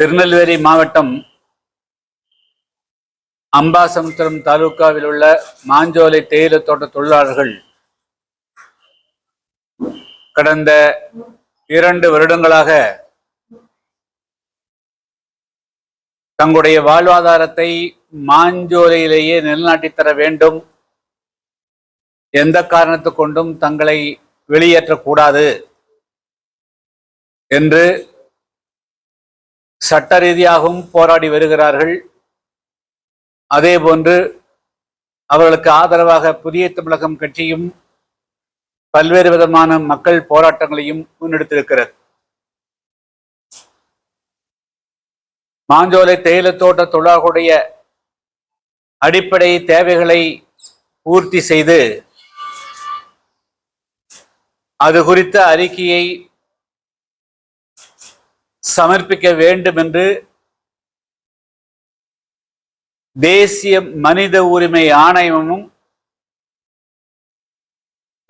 திருநெல்வேலி மாவட்டம் அம்பாசமுத்திரம் தாலுகாவில் உள்ள மாஞ்சோலை தேயிலை தோட்ட தொழிலாளர்கள் கடந்த இரண்டு வருடங்களாக தங்களுடைய வாழ்வாதாரத்தை மாஞ்சோலையிலேயே நிலைநாட்டி தர வேண்டும். எந்த காரணத்து கொண்டும் தங்களை வெளியேற்றக்கூடாது என்று சட்ட ரீதியாகவும் போராடி வருகிறார்கள். அதே போன்று அவர்களுக்கு ஆதரவாக புதிய தமிழகம் கட்சியும் பல்வேறு விதமான மக்கள் போராட்டங்களையும் முன்னெடுத்திருக்கிறது. மாஞ்சோலை தேயிலை தோட்ட தொழிலாளர்களுடைய அடிப்படை தேவைகளை பூர்த்தி செய்து அது குறித்த அறிக்கையை சமர்ப்பிக்க வேண்டும் என்று தேசிய மனித உரிமை ஆணையமும்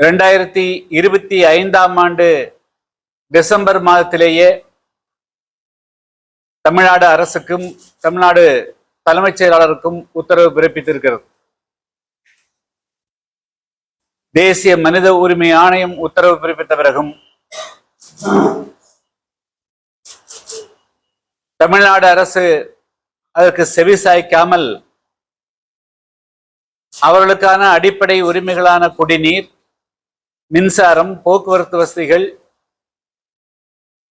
இரண்டாயிரத்தி இருபத்தி ஐந்தாம் ஆண்டு டிசம்பர் மாதத்திலேயே தமிழ்நாடு அரசுக்கும் தமிழ்நாடு தலைமைச் செயலாளருக்கும் உத்தரவு பிறப்பித்திருக்கிறது. தேசிய மனித உரிமை ஆணையம் உத்தரவு பிறப்பித்த பிறகும் தமிழ்நாடு அரசு அதற்கு செவி சாய்க்காமல் அவர்களுக்கான அடிப்படை உரிமைகளான குடிநீர் மின்சாரம் போக்குவரத்து வசதிகள்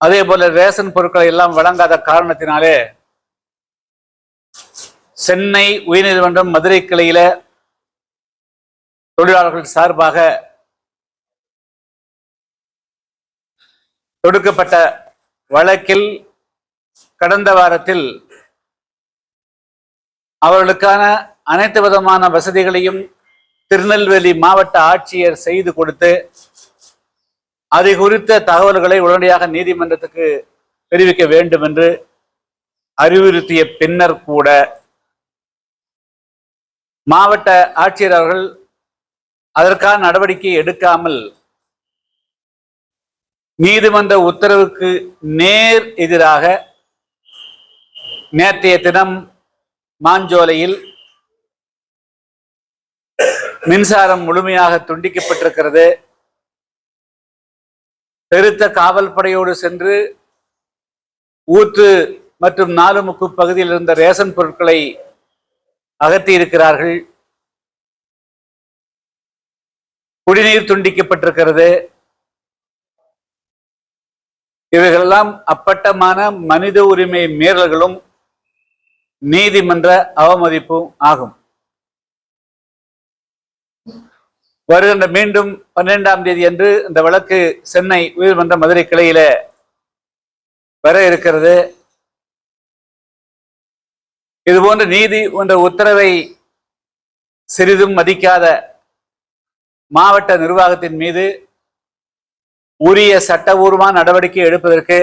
அதே போல ரேஷன் பொருட்களை எல்லாம் வழங்காத காரணத்தினாலே சென்னை உயர்நீதிமன்றம் மதுரை கிளையில தொழிலாளர்கள் சார்பாக தொடுக்கப்பட்ட வழக்கில் கடந்த வாரத்தில் அவர்களுக்கான அனைத்து விதமான வசதிகளையும் திருநெல்வேலி மாவட்ட ஆட்சியர் செய்து கொடுத்து அதை குறித்த தகவல்களை உடனடியாக நீதிமன்றத்துக்கு தெரிவிக்க வேண்டும் என்று அறிவுறுத்திய பின்னர் கூட மாவட்ட ஆட்சியர் அவர்கள் அதற்கான நடவடிக்கை எடுக்காமல் நீதிமன்ற உத்தரவுக்கு நேர் எதிராக நேற்றைய தினம் மாஞ்சோலையில் மின்சாரம் முழுமையாக துண்டிக்கப்பட்டிருக்கிறது. பெருத்த காவல் படையோடு சென்று ஊத்து மற்றும் நாலுமுக்கு பகுதியில் இருந்த ரேஷன் பொருட்களை அகற்றியிருக்கிறார்கள் குடிநீர் துண்டிக்கப்பட்டிருக்கிறது. இவைகளெல்லாம் அப்பட்டமான மனித உரிமை மீறல்களும் நீதிமன்ற அவமதிப்பும் ஆகும். வருகின்ற மீண்டும் பன்னிரெண்டாம் தேதி அன்று இந்த வழக்கு சென்னை உயர்மன்ற மதுரை கிளையில வர இருக்கிறது. இதுபோன்ற நீதி என்ற உத்தரவை சிறிதும் மதிக்காத மாவட்ட நிர்வாகத்தின் மீது உரிய சட்டபூர்வமான நடவடிக்கை எடுப்பதற்கு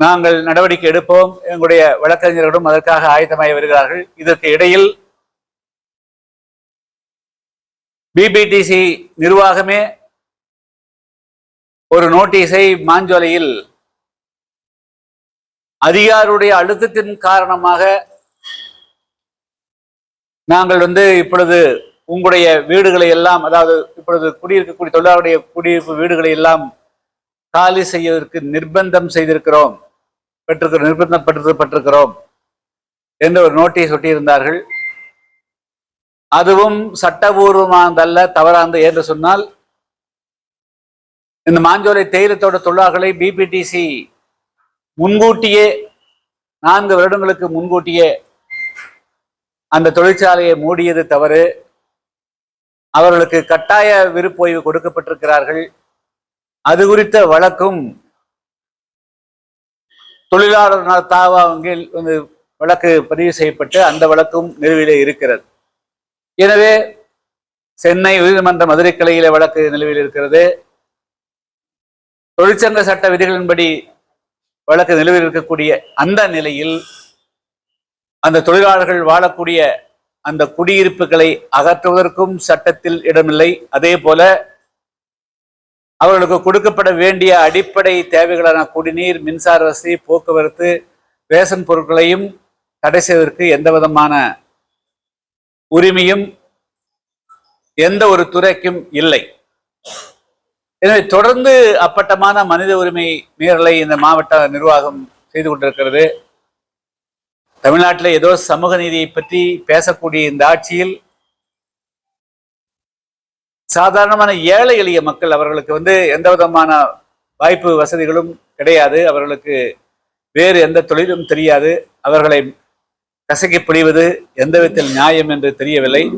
நாங்கள் நடவடிக்கை எடுப்போம். எங்களுடைய வழக்கறிஞர்களும் அதற்காக ஆயத்தமாகி வருகிறார்கள். இதற்கு இடையில் பிபிடிசி நிர்வாகமே ஒரு நோட்டீஸை மாஞ்சோலையில் அதிகாருடைய அழுத்தத்தின் காரணமாக நாங்கள் வந்து இப்பொழுது உங்களுடைய வீடுகளை எல்லாம் அதாவது இப்பொழுது குடியிருக்கக்கூடிய தொழிலாளருடைய குடியிருப்பு வீடுகளை எல்லாம் காலி செய்வதற்கு நிர்பந்தம் செய்திருக்கிறோம். பெற்றிருக்கிறோம் நிர்பந்தப்பட்டிருக்கிறோம் என்று ஒரு நோட்டீஸ் ஒட்டியிருந்தார்கள். அதுவும் சட்டபூர்வமானதல்ல தவறானது என்று சொன்னால் இந்த மாஞ்சோலை தேயிலத்தோட தொழிலாளர்களை பிபிடிசி முன்கூட்டியே நான்கு வருடங்களுக்கு முன்கூட்டியே அந்த தொழிற்சாலையை மூடியது தவறு. அவர்களுக்கு கட்டாய விருப்போய்வு கொடுக்கப்பட்டிருக்கிறார்கள். அது குறித்த வழக்கும் தொழிலாளர் நல தாவாங்கில் வந்து வழக்கு பதிவு செய்யப்பட்டு அந்த வழக்கும் நிலுவையிலே இருக்கிறது. எனவே சென்னை உயர்நீதிமன்ற மதுரை கிளையில வழக்கு நிலுவையில் இருக்கிறது. தொழிற்சங்க சட்ட விதிகளின்படி வழக்கு நிலுவையில் இருக்கக்கூடிய அந்த நிலையில் அந்த தொழிலாளர்கள் வாழக்கூடிய அந்த குடியிருப்புகளை அகற்றுவதற்கும் சட்டத்தில் இடமில்லை. அதே போல அவர்களுக்கு கொடுக்கப்பட வேண்டிய அடிப்படை தேவைகளான குடிநீர் மின்சார வசதி போக்குவரத்து ரேஷன் பொருட்களையும் தடை செய்வதற்கு எந்த விதமான உரிமையும் எந்த ஒரு துறைக்கும் இல்லை. எனவே தொடர்ந்து அப்பட்டமான மனித உரிமை மீறலை இந்த மாவட்ட நிர்வாகம் செய்து கொண்டிருக்கிறது. தமிழ்நாட்டில் ஏதோ சமூக நீதியை பற்றி பேசக்கூடிய இந்த ஆட்சியில் சாதாரணமான ஏழை எளிய மக்கள் அவர்களுக்கு வந்து எந்த விதமான வாய்ப்பு வசதிகளும் கிடையாது. அவர்களுக்கு வேறு எந்த தொழிலும் தெரியாது. அவர்களை கசக்கி பிடிவது எந்த விதத்தில் நியாயம் என்று தெரியவில்லை.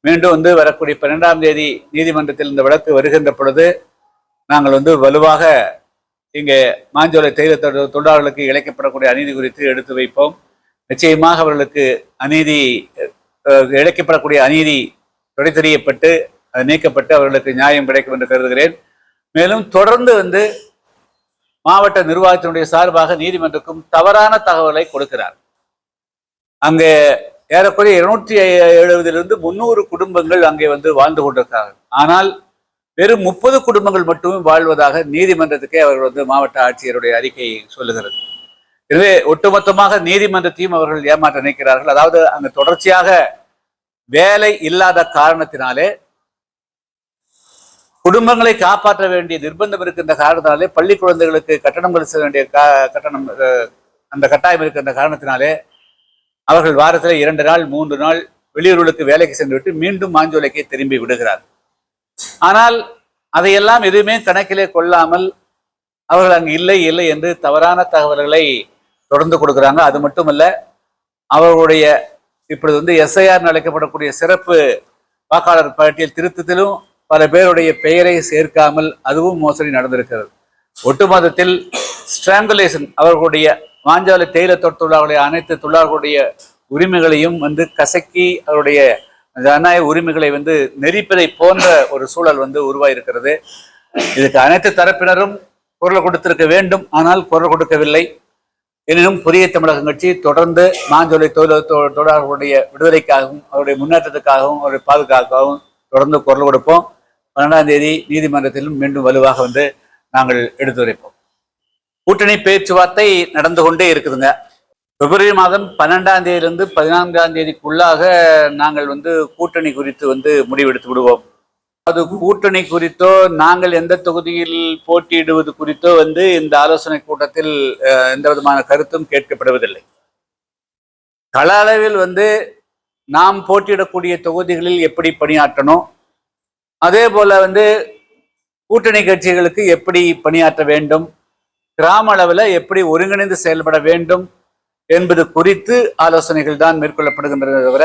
மீண்டும் வந்து வரக்கூடிய பன்னெண்டாம் தேதி நீதிமன்றத்தில் இந்த வழக்கு வருகின்ற பொழுது நாங்கள் வந்து வலுவாக இங்கே மாஞ்சோலை தேயிலை தொ- தொழிலாளர்களுக்கு இழைக்கப்படக்கூடிய அநீதி குறித்து எடுத்து வைப்போம். நிச்சயமாக அவர்களுக்கு அநீதி இழைக்கப்படக்கூடிய அநீதி துடைத்தெறியப்பட்டு தெரியப்பட்டு நீக்கப்பட்டு அவர்களுக்கு நியாயம் கிடைக்கும் என்று கருதுகிறேன். மேலும் தொடர்ந்து வந்து மாவட்ட நிர்வாகத்தினுடைய சார்பாக நீதிமன்றக்கும் தவறான தகவலை கொடுக்கிறார். அங்கே ஏறக்குறைய இருநூற்றி எழுபதிலிருந்து முன்னூறு குடும்பங்கள் அங்கே வந்து வாழ்ந்து கொண்டிருக்கிறார்கள். ஆனால் வெறும் முப்பது குடும்பங்கள் மட்டுமே வாழ்வதாக நீதிமன்றத்துக்கே அவர்கள் வந்து மாவட்ட ஆட்சியருடைய அறிக்கை சொல்லுகிறது. எனவே ஒட்டுமொத்தமாக நீதிமன்றத்தையும் அவர்கள் ஏமாற்ற நினைக்கிறார்கள். அதாவது அங்கு தொடர்ச்சியாக வேலை இல்லாத காரணத்தினாலே குடும்பங்களை காப்பாற்ற வேண்டிய நிர்பந்தம் இருக்கின்ற காரணத்தினாலே பள்ளி குழந்தைகளுக்கு கட்டணம் செலுத்த வேண்டிய கட்டணம் அந்த கட்டாயம் இருக்கின்ற காரணத்தினாலே அவர்கள் வாரத்தில் இரண்டு நாள் மூன்று நாள் வெளியூர்களுக்கு வேலைக்கு சென்றுவிட்டு மீண்டும் மாஞ்சோலைக்கு திரும்பி விடுகிறார். ஆனால் அதையெல்லாம் எதுவுமே கணக்கிலே கொள்ளாமல் அவர்கள் அங்கு இல்லை இல்லை என்று தவறான தகவல்களை தொடர்ந்து கொடுக்குறாங்க. அது மட்டுமல்ல அவர்களுடைய இப்பொழுது வந்து எஸ்ஐஆர் அழைக்கப்படக்கூடிய சிறப்பு வாக்காளர் பட்டியல் திருத்தத்திலும் பல பேருடைய பெயரை சேர்க்காமல் அதுவும் மோசடி நடந்திருக்கிறது. ஒட்டுமொத்தத்தில் ஸ்ட்ராங்குலேஷன் அவர்களுடைய மாஞ்சாலை தேயிலை தொழிலாளர்களுடைய அனைத்து தொழிலாளர்களுடைய உரிமைகளையும் வந்து கசக்கி அவருடைய ஜனநாயக உரிமைகளை வந்து நெறிப்பதை போன்ற ஒரு சூழல் வந்து உருவாயிருக்கிறது. இதுக்கு அனைத்து தரப்பினரும் குரல் கொடுத்திருக்க வேண்டும். ஆனால் குரல் கொடுக்கவில்லை. எனினும் புதிய தமிழகம் கட்சி தொடர்ந்து மாஞ்சோலை தொழில் தொ- தொழிலாளர்களுடைய விடுதலைக்காகவும் அவருடைய முன்னேற்றத்துக்காகவும் அவருடைய பாதுகாக்கவும் தொடர்ந்து குரல் கொடுப்போம். பன்னெண்டாம் தேதி நீதிமன்றத்திலும் மீண்டும் வலுவாக வந்து நாங்கள் எடுத்துரைப்போம் கூட்டணி பேச்சுவார்த்தை நடந்து கொண்டே இருக்குதுங்க. பிப்ரவரி மாதம் பன்னெண்டாம் தேதியிலிருந்து பதினான்காம் தேதிக்குள்ளாக நாங்கள் வந்து கூட்டணி குறித்து வந்து முடிவெடுத்து விடுவோம். அது கூட்டணி குறித்தோ நாங்கள் எந்த தொகுதியில் போட்டியிடுவது குறித்தோ வந்து இந்த ஆலோசனை கூட்டத்தில் அஹ், எந்த விதமான கருத்தும் கேட்கப்படுவதில்லை. கள அளவில் வந்து நாம் போட்டியிடக்கூடிய தொகுதிகளில் எப்படி பணியாற்றணும்? அதே போல வந்து கூட்டணி கட்சிகளுக்கு எப்படி பணியாற்ற வேண்டும் கிராம அளவில் எப்படி ஒருங்கிணைந்து செயல்பட வேண்டும் என்பது குறித்து ஆலோசனைகள் தான் மேற்கொள்ளப்படுகின்றன தவிர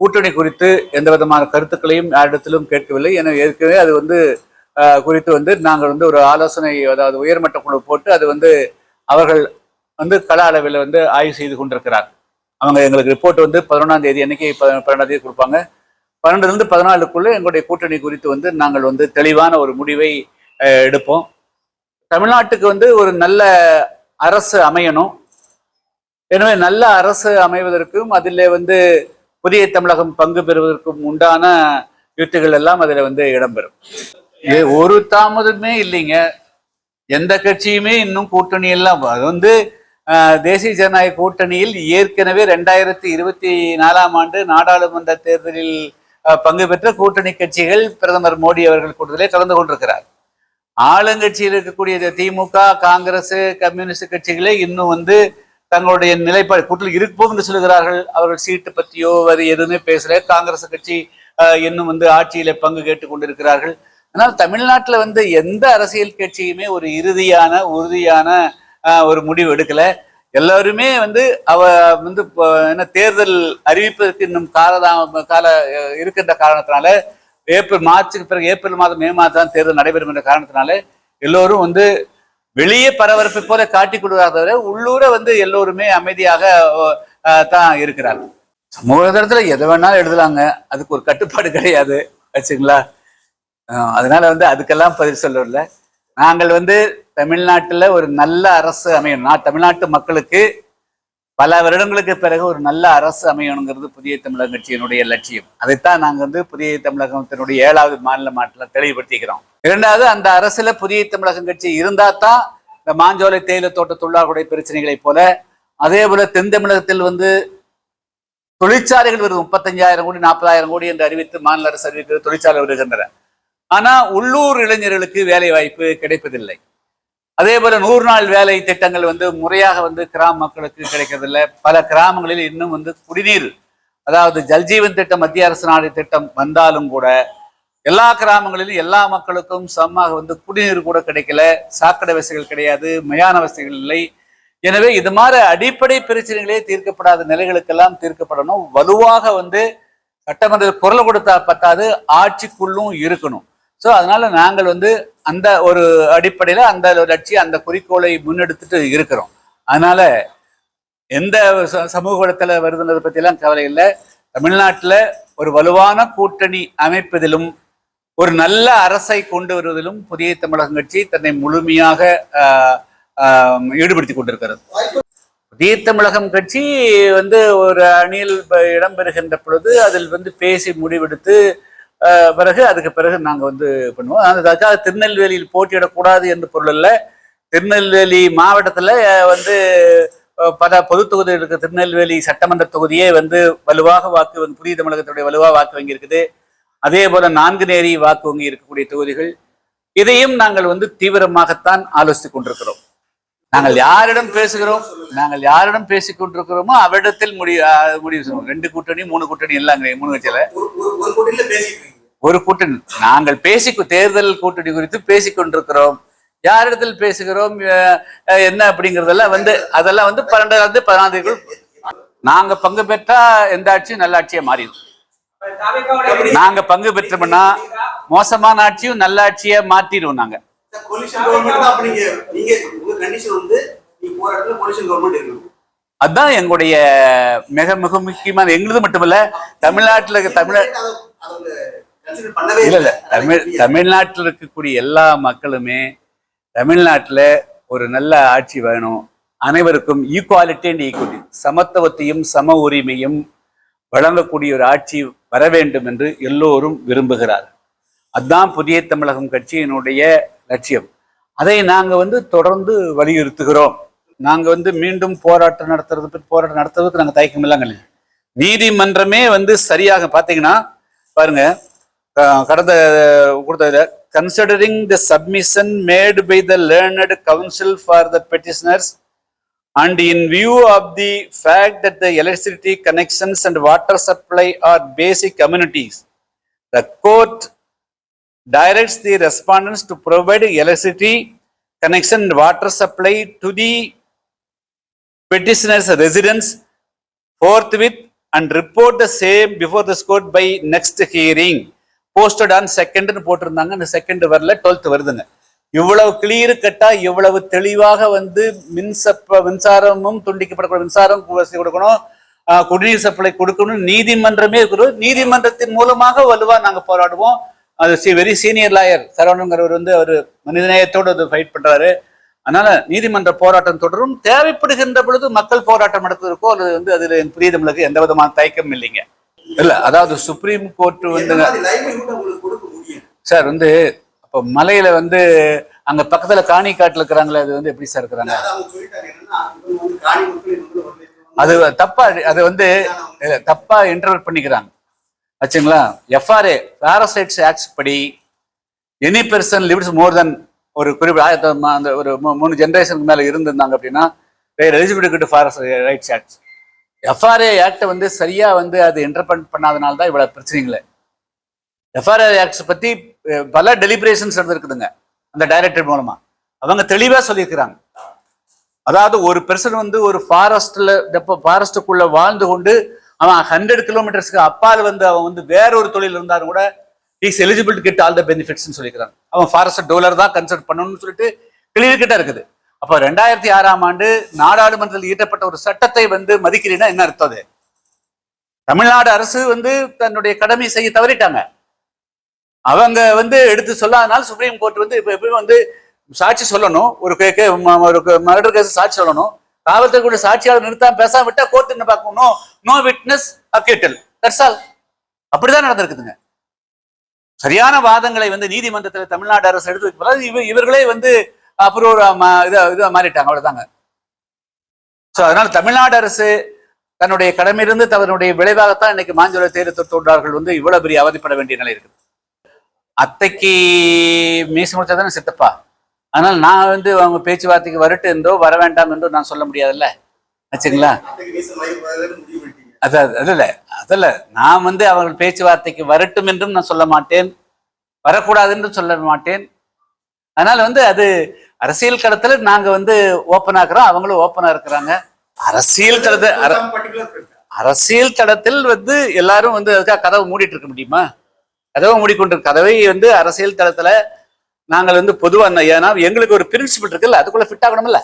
கூட்டணி குறித்து எந்த விதமான கருத்துக்களையும் யாரிடத்திலும் கேட்கவில்லை. என ஏற்கனவே அது வந்து குறித்து வந்து நாங்கள் வந்து ஒரு ஆலோசனை அதாவது உயர்மட்ட குழு போட்டு அது வந்து அவர்கள் வந்து கள அளவில் வந்து ஆய்வு செய்து கொண்டிருக்கிறார் அவங்க எங்களுக்கு ரிப்போர்ட் வந்து பதினொன்றாம் தேதி அன்னைக்கு ப- பன்னெண்டாம் தேதி கொடுப்பாங்க. பன்னெண்டுலேருந்து பதினாலுக்குள்ள எங்களுடைய கூட்டணி குறித்து வந்து நாங்கள் வந்து தெளிவான ஒரு முடிவை அஹ், எடுப்போம். தமிழ்நாட்டுக்கு வந்து ஒரு நல்ல அரசு அமையணும். எனவே நல்ல அரசு அமைவதற்கும் அதில் வந்து புதிய தமிழகம் பங்கு பெறுவதற்கும் உண்டான யுத்திகள் எல்லாம் அதில் வந்து இடம்பெறும். இது ஒரு தாமதமே இல்லைங்க. எந்த கட்சியுமே இன்னும் கூட்டணி எல்லாம் அது வந்து ஆஹ், தேசிய ஜனநாயக கூட்டணியில் ஏற்கனவே ரெண்டாயிரத்தி இருபத்தி நாலாம் ஆண்டு நாடாளுமன்ற தேர்தலில் பங்கு பெற்ற கூட்டணி கட்சிகள் பிரதமர் மோடி அவர்கள் கூட்டத்திலே கலந்து கொண்டிருக்கிறார். ஆளுங்கட்சியில் இருக்கக்கூடிய திமுக காங்கிரஸ் கம்யூனிஸ்ட் கட்சிகளே இன்னும் வந்து தங்களுடைய நிலைப்பாடு கூட்டத்தில் இருப்போம் என்று சொல்கிறார்கள் அவர்கள் சீட்டு பற்றியோ வேறு எதுவுமே பேசல. காங்கிரஸ் கட்சி இன்னும் வந்து ஆட்சியில பங்கு கேட்டுக் கொண்டிருக்கிறார்கள். ஆனால் தமிழ்நாட்டில் வந்து எந்த அரசியல் கட்சியுமே ஒரு இறுதியான உறுதியான ஒரு முடிவு எடுக்கலை. எல்லாருமே வந்து அவ வந்து இப்போ என்ன தேர்தல் அறிவிப்பதற்கு இன்னும் காலதாம கால இருக்கின்ற காரணத்தினால ஏப்ரல் மார்ச்சுக்கு பிறகு ஏப்ரல் மாதம் மே மாதம் தான் தேர்தல் நடைபெறும் என்ற காரணத்தினால எல்லோரும் வந்து வெளியே பரபரப்பை போல காட்டிக் கொடுக்காதவரை தவிர உள்ளூர வந்து எல்லோருமே அமைதியாக தான் இருக்கிறாங்க சமூக தளத்துல எதை வேணாலும் எழுதலாங்க. அதுக்கு ஒரு கட்டுப்பாடு கிடையாது. வச்சுங்களா? அதனால வந்து அதுக்கெல்லாம் பதில் சொல்லல நாங்கள் வந்து தமிழ்நாட்டில் ஒரு நல்ல அரசு அமையணும். நான் தமிழ்நாட்டு மக்களுக்கு பல வருடங்களுக்கு பிறகு ஒரு நல்ல அரசு அமையணுங்கிறது புதிய தமிழக கட்சியினுடைய லட்சியம். அதைத்தான் நாங்கள் வந்து புதிய தமிழகத்தினுடைய ஏழாவது மாநில மாட்டில் தெளிவுபடுத்திக்கிறோம். இரண்டாவது அந்த அரசுல புதிய தமிழகம் கட்சி இருந்தால் தான் இந்த மாஞ்சோலை தேயிலை தோட்ட தொழிலாளர்களுடைய பிரச்சனைகளைப் போல அதே போல தென் தமிழகத்தில் வந்து தொழிற்சாலைகள் வருது. முப்பத்தஞ்சாயிரம் கோடி நாற்பதாயிரம் கோடி என்று அறிவித்து மாநில அரசு அறிவிக்கிறது தொழிற்சாலை வருகின்றன. ஆனா உள்ளூர் இளைஞர்களுக்கு வேலை வாய்ப்பு கிடைப்பதில்லை. அதே போல நூறு நாள் வேலை திட்டங்கள் வந்து முறையாக வந்து கிராம மக்களுக்கு கிடைக்கிறதில்லை. பல கிராமங்களில் இன்னும் வந்து குடிநீர் அதாவது ஜல்ஜீவன் திட்டம் மத்திய அரசு நாடு திட்டம் வந்தாலும் கூட எல்லா கிராமங்களிலும் எல்லா மக்களுக்கும் சமமாக வந்து குடிநீர் கூட கிடைக்கல. சாக்கடை வசதிகள் கிடையாது மயான வசதிகள் இல்லை. எனவே இது மாதிரி அடிப்படை பிரச்சனைகளே தீர்க்கப்படாத நிலைகளுக்கெல்லாம் தீர்க்கப்படணும். வலுவாக வந்து சட்டமன்றத்தில் குரல் கொடுத்தா பத்தாது ஆட்சிக்குள்ளும் இருக்கணும். ஸோ அதனால நாங்கள் வந்து அந்த ஒரு அடிப்படையில் அந்த லட்சியம் அந்த குறிக்கோளை முன்னெடுத்துட்டு இருக்கிறோம். அதனால எந்த ச- சமூக இடத்துல வருதுன்றதை பற்றிலாம் கவலை இல்லை. தமிழ்நாட்டில் ஒரு வலுவான கூட்டணி அமைப்பதிலும் ஒரு நல்ல அரசை கொண்டு வருவதிலும் புதிய தமிழகம் கட்சி தன்னை முழுமையாக ஆஹ், கொண்டிருக்கிறது. புதிய தமிழகம் கட்சி வந்து ஒரு அணியில் இடம்பெறுகின்ற பொழுது அதில் வந்து பேசி முடிவெடுத்து பிறகு அதுக்கு பிறகு நாங்கள் வந்து பண்ணுவோம். அதுக்காக திருநெல்வேலியில் போட்டியிடக்கூடாது என்று பொருள் இல்லை திருநெல்வேலி மாவட்டத்தில் வந்து பல பொது தொகுதி இருக்க. திருநெல்வேலி சட்டமன்ற தொகுதியே வந்து வலுவாக வாக்கு வந்து புதிய தமிழகத்துடைய வலுவாக வாக்கு வங்கி இருக்குது அதே போல நான்கு நேரி வாக்கு வங்கி இருக்கக்கூடிய தொகுதிகள் இதையும் நாங்கள் வந்து தீவிரமாகத்தான் ஆலோசித்துக் கொண்டிருக்கிறோம். நாங்கள் யாரிடம் பேசுகிறோம் நாங்கள் யாரிடம் பேசிக் கொண்டிருக்கிறோமோ அவரிடத்தில் முடிவு முடிவு செய்வோம். ரெண்டு கூட்டணி மூணு கூட்டணி எல்லாம் கிடையாது, மூணு கட்சியில. ஒரு கூட்டணி. நாங்கள் பேசி தேர்தல் கூட்டணி குறித்து பேசிக் கொண்டிருக்கிறோம். யாரிடத்தில் பேசுகிறோம் என்ன அப்படிங்கறதெல்லாம் வந்து அதெல்லாம் வந்து பன்னெண்டாவது தேதிக்குள் நாங்க பங்கு பெற்றா எந்த ஆட்சியும் நல்ல ஆட்சியா மாறிடும். நாங்க பங்கு பெற்றோம்னா மோசமான ஆட்சியும் நல்ல ஆட்சியா மாத்திடுவோம் நாங்க. அதுதான் எங்களுடைய மிக மிக முக்கியமான எங்களுது மட்டுமல்ல தமிழ்நாட்டில் தமிழ இல்ல இல்ல. தமிழ் தமிழ்நாட்டில் இருக்கக்கூடிய எல்லா மக்களுமே தமிழ்நாட்டுல ஒரு நல்ல ஆட்சி வேணும். அனைவருக்கும் ஈக்குவாலிட்டி அண்ட் ஈக்குவலிட்டி சமத்துவத்தையும் சம உரிமையும் வழங்கக்கூடிய ஒரு ஆட்சி வர வேண்டும் என்று எல்லோரும் விரும்புகிறார் அதுதான் புதிய தமிழகம் கட்சியினுடைய லட்சியம். அதை நாங்கள் வந்து தொடர்ந்து வலியுறுத்துகிறோம். நாங்கள் வந்து மீண்டும் போராட்டம் நடத்துறது போராட்டம் நடத்துறதுக்கு நாங்கள் தயக்கம் இல்லைங்க நீதிமன்றமே வந்து சரியாக பார்த்தீங்கன்னா பாருங்க கடந்த கொடுத்ததுல considering the submission made by the learned counsel for the petitioners and in view of the fact that the electricity connections and water supply are basic communities the court directs the respondents to provide electricity connection and water supply to the petitioner's residence forthwith and report the same before the court by next hearing posted on செகண்ட்னு போட்டிருந்தாங்க அந்த second வரல twelfth வருதுங்க இவ்வளவு clear கட்டா இவ்வளவு தெளிவாக வந்து மின்சப்ப மின்சாரமும் துண்டிக்கப்படக்கூட மின்சாரம் கொடுக்கணும் குடிநீர் சப்ளை கொடுக்கணும் நீதிமன்றமே இருக்கிறோம் நீதிமன்றத்தின் மூலமாக வலுவா நாங்கள் போராடுவோம் அது வெரி சீனியர் லாயர் சரவணங்கிறவர் வந்து அவர் மனிதநேயத்தோடு அது ஃபைட் பண்றாரு. அதனால நீதிமன்ற போராட்டம் தொடரும். தேவைப்படுகின்ற பொழுது மக்கள் போராட்டம் நடத்துவதற்கோ அல்லது வந்து அதுல புதிய தமிழுக்கு எந்த விதமான தயக்கம் இல்லைங்க. இல்ல அதாவது சுப்ரீம் கோர்ட் வந்து சார் வந்து அப்போ மலையில வந்து அங்க பக்கத்துல காணி காட்டுல இருக்கிறாங்களே அது வந்து எப்படி சார் இருக்கிறாங்க? அது தப்பா அது வந்து தப்பா இன்டர்வல் பண்ணிக்கிறாங்க. ஆச்சுங்களா? எஃப்ஆர்ஏ பேரசைட்ஸ் ஆக்ட்ஸ் படி any person lives more then ஒரு குறிப்பிட்ட ஆயிரத்தி அந்த ஒரு மூணு ஜென்ரேஷனுக்கு மேலே இருந்திருந்தாங்க அப்படின்னா eligibility to forest rights acts FRA ஆக்டை வந்து சரியாக வந்து அது இன்டர்பெண்ட் பண்ணாதனால தான் இவ்வளோ பிரச்சனைங்களே எஃப்ஆர்ஏ ஆக்ட்ஸ் பற்றி பல டெலிபரேஷன்ஸ் இருந்திருக்குதுங்க அந்த டைரக்டர் மூலமாக அவங்க தெளிவாக சொல்லியிருக்கிறாங்க. அதாவது ஒரு பெர்சன் வந்து ஒரு ஃபாரஸ்டில் ஃபாரஸ்ட்டுக்குள்ளே வாழ்ந்து கொண்டு அவன் ஹண்ட்ரட் கிலோமீட்டர்ஸ்க்கு அப்பால் வந்து அவன் வந்து வேற ஒரு தொழில் இருந்தாலும் கூட is eligible to get all the பெனிஃபிட்ஸ்னு சொல்லிக்கிறாங்க அவன் ஃபாரஸ்ட் டோலர் தான் கன்சல்ட் பண்ணணும்னு சொல்லிட்டு கிளியர் கிட்ட இருக்குது. அப்போ ரெண்டாயிரத்தி ஆறாம் ஆண்டு நாடாளுமன்றத்தில் ஈட்டப்பட்ட ஒரு சட்டத்தை வந்து மதிக்கிறீன்னா என்ன அர்த்தம் அது? தமிழ்நாடு அரசு வந்து தன்னுடைய கடமை செய்ய தவறிட்டாங்க. அவங்க வந்து எடுத்து சொல்லாதனால சுப்ரீம் கோர்ட் வந்து இப்போ எப்பயும் வந்து சாட்சி சொல்லணும். ஒரு கே- ம- ஒரு மர்டர் கேஸ் சாட்சி சொல்லணும். காவல்துறை கூட சாட்சியாளர் நிறுத்தாம பேசாம விட்டா கோர்ட் என்ன பார்க்கணும்? No no witness acquittal that's all அப்படிதான் நடந்திருக்குதுங்க. சரியான வாதங்களை வந்து நீதிமன்றத்தில் தமிழ்நாடு அரசு எடுத்து வைக்கும் இவ இவர்களே வந்து அப்புறம் இதை இதை மாறிட்டாங்க. அவ்வளவுதாங்க. ஸோ அதனால தமிழ்நாடு அரசு தன்னுடைய கடமையிலிருந்து தன்னுடைய விளைவாகத்தான் இன்னைக்கு மாஞ்சோலை தேர்தல் தொழிலாளர்கள் வந்து இவ்வளவு பெரிய அவதிப்பட வேண்டிய நிலை இருக்குது. அத்தைக்கு மீசு முடிச்சா தானே சித்தப்பா? அதனால நான் வந்து அவங்க பேச்சுவார்த்தைக்கு வரட்டு என்றோ வர வேண்டாம் என்றோ நான் சொல்ல முடியாதுல்ல? ஆச்சுங்களா? அத்தைக்கு அதில் அதில் நான் வந்து அவர்கள் பேச்சுவார்த்தைக்கு வரட்டும் என்றும் நான் சொல்ல மாட்டேன். வரக்கூடாது என்றும் சொல்ல மாட்டேன். அதனால வந்து அது அரசியல் களத்துல நாங்கள் வந்து ஓப்பன் ஆகிறோம் அவங்களும் ஓப்பனாக இருக்கிறாங்க. அரசியல் களத்தை அரசியல் தளத்தில் வந்து எல்லாரும் வந்து அதுக்காக கதவை மூடிட்டு இருக்க முடியுமா? கதவை மூடிக்கொண்டு கதவை வந்து அரசியல் தளத்தில் நாங்கள் வந்து பொதுவாக ஏன்னா எங்களுக்கு ஒரு பிரின்சிபல் இருக்குல்ல அதுக்குள்ள ஃபிட் ஆகணும்ல.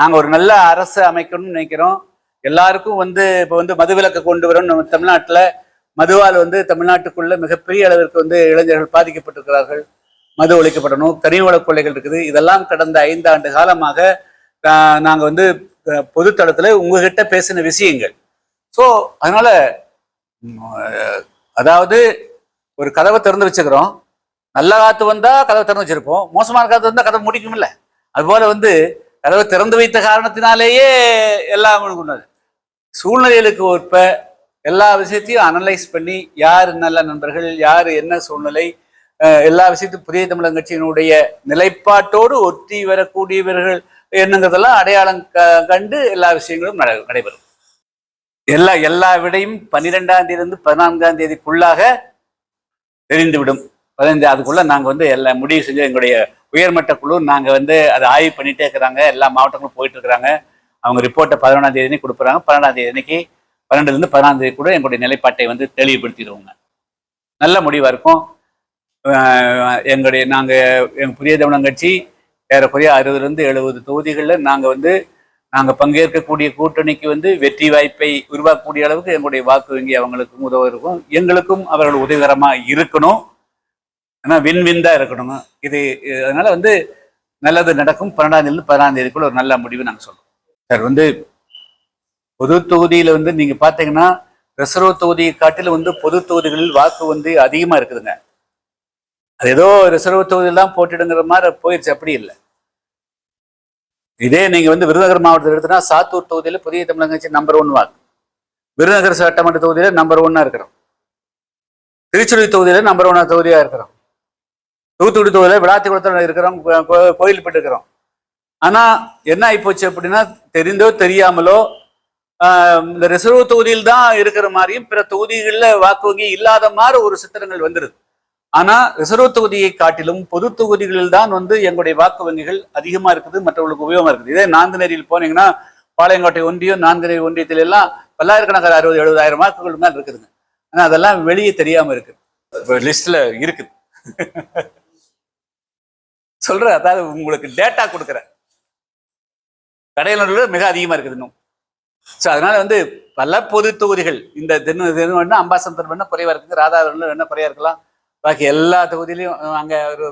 நாங்கள் ஒரு நல்ல அரசு அமைக்கணும்னு நினைக்கிறோம். எல்லாருக்கும் வந்து இப்போ வந்து மதுவிலக்கை கொண்டு வரோம் நம்ம தமிழ்நாட்டில் மதுவால் வந்து தமிழ்நாட்டுக்குள்ள மிகப்பெரிய அளவிற்கு வந்து இளைஞர்கள் பாதிக்கப்பட்டிருக்கிறார்கள். மது ஒழிக்கப்படணும் கனிவள கொள்ளைகள் இருக்குது. இதெல்லாம் கடந்த ஐந்து ஆண்டு காலமாக நாங்கள் வந்து பொதுத்தளத்தில் உங்ககிட்ட பேசின விஷயங்கள். ஸோ அதனால அதாவது ஒரு கதவை திறந்து வச்சுக்கிறோம். நல்ல காத்து வந்தா கதவை திறந்து வச்சிருப்போம். மோசமான காத்து வந்தா கதவை முடிக்கும்ல. அதுபோல வந்து கதவை திறந்து வைத்த காரணத்தினாலேயே எல்லாம் உண்டாது. சூழ்நிலைகளுக்கு ஒற்ப எல்லா விஷயத்தையும் அனலைஸ் பண்ணி யார் நல்ல நண்பர்கள் யார் என்ன சூழ்நிலை எல்லா விஷயத்தையும் புதிய தமிழக கட்சியினுடைய நிலைப்பாட்டோடு ஒட்டி வரக்கூடியவர்கள் என்னங்கிறதெல்லாம் அடையாளம் க- கண்டு எல்லா விஷயங்களும் நடைபெறும். எல்லா எல்லா விடையும் பன்னிரெண்டாம் தேதி இருந்து பதினான்காம் தேதிக்குள்ளாக தெரிந்துவிடும். பதினைந்து அதுக்குள்ள நாங்கள் வந்து எல்லா முடிவு செஞ்சு எங்களுடைய உயர்மட்ட குழு நாங்கள் வந்து அதை ஆய்வு பண்ணிட்டே இருக்கிறாங்க. எல்லா மாவட்டங்களும் போயிட்டு இருக்கிறாங்க. அவங்க ரிப்போர்ட்டை பதினொன்றாம் தேதி கொடுக்குறாங்க. பன்னெண்டாம் தேதி அன்னைக்கு பன்னெண்டுலேருந்து பதினாம் தேதி கூட எங்களுடைய நிலைப்பாட்டை வந்து தெளிவுபடுத்திடுவோங்க. நல்ல முடிவாக இருக்கும். எங்களுடைய நாங்கள் எங்கள் புதிய தமிழம் கட்சி ஏறக்குறைய அறுபதுலேருந்து எழுபது தொகுதிகளில் நாங்கள் வந்து நாங்கள் பங்கேற்கக்கூடிய கூட்டணிக்கு வந்து வெற்றி வாய்ப்பை உருவாக்கக்கூடிய அளவுக்கு எங்களுடைய வாக்கு வங்கி அவங்களுக்கும் உதவ இருக்கும். எங்களுக்கும் அவர்கள் உதவிகரமாக இருக்கணும். ஆனால் வின் வின் தான் இருக்கணும் இது அதனால வந்து நல்லது நடக்கும். பன்னெண்டாம் தேதி பதினாம் தேதிக்குள்ள ஒரு நல்ல முடிவு நாங்கள் சொல்றோம். சார் வந்து பொது தொகுதியில வந்து நீங்க பார்த்தீங்கன்னா ரிசர்வ் தொகுதியை காட்டிலும் வந்து பொது தொகுதிகளில் வாக்கு வந்து அதிகமா இருக்குதுங்க. அது ஏதோ ரிசர்வ் தொகுதியில் தான் போட்டிடுங்கிற மாதிரி போயிடுச்சு அப்படி இல்லை. இதே நீங்கள் வந்து விருதுநகர் மாவட்டத்தில் எடுத்தனா சாத்தூர் தொகுதியில புதிய தமிழக கட்சி நம்பர் ஒன் வாக்கு. விருதுநகர் சட்டமன்ற தொகுதியில நம்பர் ஒன்னாக இருக்கிறோம். திருச்சுழி தொகுதியில நம்பர் ஒன்னாக தொகுதியா இருக்கிறோம். தூத்துக்குடி தொகுதியில் விளாத்தி குளத்தில் இருக்கிறோம் கோயில் கோ- கோயில்பட்டு இருக்கிறோம் என்ன ஆகிப்போச்சு அப்படின்னா தெரிந்தோ தெரியாமலோ இந்த ரிசர்வ் தொகுதியில் தான் இருக்கிற மாதிரியும் பிற தொகுதிகளில் வாக்கு வங்கி இல்லாத மாதிரி ஒரு சித்திரங்கள் வந்துருது. ஆனால் ரிசர்வ் தொகுதியை காட்டிலும் பொது தொகுதிகளில் தான் வந்து எங்களுடைய வாக்கு வங்கிகள் அதிகமாக இருக்குது மற்றவர்களுக்கு உபயோகமாக இருக்குது. இதே நாங்குநேரியில் போனீங்கன்னா பாளையங்கோட்டை ஒன்றியம் நான்குநேரி ஒன்றியத்தில் எல்லாம் பல்லாயிரக்கணக்கான அறுபது எழுபதாயிரம் வாக்குகள் மேல் இருக்குதுங்க. ஆனால் அதெல்லாம் வெளியே தெரியாமல் இருக்கு. லிஸ்ட்ல இருக்குது. சொல்ற அதாவது உங்களுக்கு டேட்டா கொடுக்குறேன். கடையில மிக அதிகமா இருக்குது இன்னும். ஸோ அதனால வந்து பல பொது தொகுதிகள் இந்த தென்னு தென்னு வேணா அம்பாசந்தர் வேணா குறைவா இருக்குது ராதாபுரம் வேணா குறையா இருக்கலாம். பாக்கி எல்லா தொகுதியிலையும் அங்கே ஒரு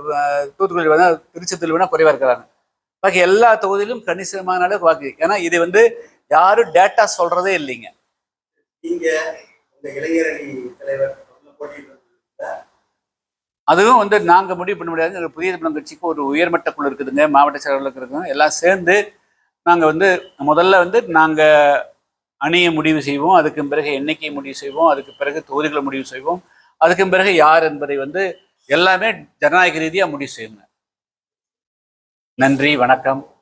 தூத்துக்குடி வேணா திருச்செந்தூர் வேணா குறைவா இருக்கிறாங்க பாக்கி எல்லா தொகுதியிலும் கணிசமான அளவுக்கு வாக்கு. ஏன்னா இது வந்து யாரும் டேட்டா சொல்றதே இல்லைங்க. நீங்க இந்த இளைஞரணி தலைவர் போட்டியிட்டு அதுவும் வந்து நாங்கள் முடிவு பண்ண முடியாது. எங்கள் புதிய தமிழ் கட்சிக்கு ஒரு உயர்மட்ட குழு இருக்குதுங்க. மாவட்ட செயலாளர்களுக்கு இருக்குதுங்க எல்லாம் சேர்ந்து நாங்கள் வந்து முதல்ல வந்து நாங்கள் அணியை முடிவு செய்வோம். அதுக்கு பிறகு எண்ணிக்கையை முடிவு செய்வோம். அதுக்கு பிறகு தொகுதிகளை முடிவு செய்வோம். அதுக்கு பிறகு யார் என்பதை வந்து எல்லாமே ஜனநாயக ரீதியாக முடிவு செய்யுங்க நன்றி. வணக்கம்.